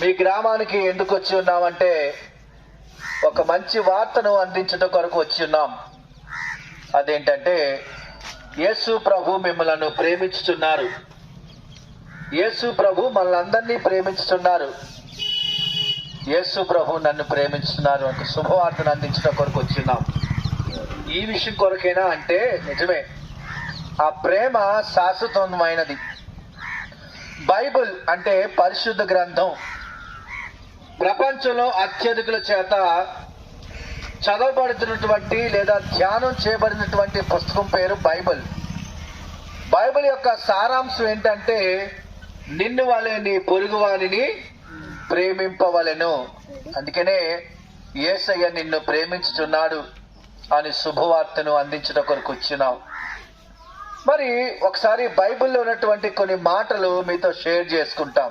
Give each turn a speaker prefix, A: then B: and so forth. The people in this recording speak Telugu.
A: మీ గ్రామానికి ఎందుకు వచ్చి ఉన్నామంటే ఒక మంచి వార్తను అందించడం కొరకు వచ్చి ఉన్నాం. అదేంటంటే యేసు ప్రభు మిమ్మలను ప్రేమించుతున్నారు యేసు ప్రభు మనందరినీ ప్రేమించుతున్నారు యేసు ప్రభు నన్ను ప్రేమించుతున్నారు ఒక శుభవార్తను అందించడం కొరకు వచ్చిన్నాం ఈ విషయం కొరకేనా అంటే నిజమే. ఆ ప్రేమ శాశ్వతమైనది. బైబిల్ అంటే పరిశుద్ధ గ్రంథం. ప్రపంచంలో అత్యధికుల చేత చదవబడుతున్నటువంటి లేదా ధ్యానం చేయబడినటువంటి పుస్తకం పేరు బైబిల్. బైబిల్ యొక్క సారాంశం ఏంటంటే నిన్ను వలె నీ పొరుగు వారిని ప్రేమింపవలెను. అందుకనే యేసయ్య నిన్ను ప్రేమించుచున్నాడు అని శుభవార్తను అందించడం కొరకు వచ్చినాం. మరి ఒకసారి బైబిల్లో ఉన్నటువంటి కొన్ని మాటలు మీతో షేర్ చేసుకుంటాం.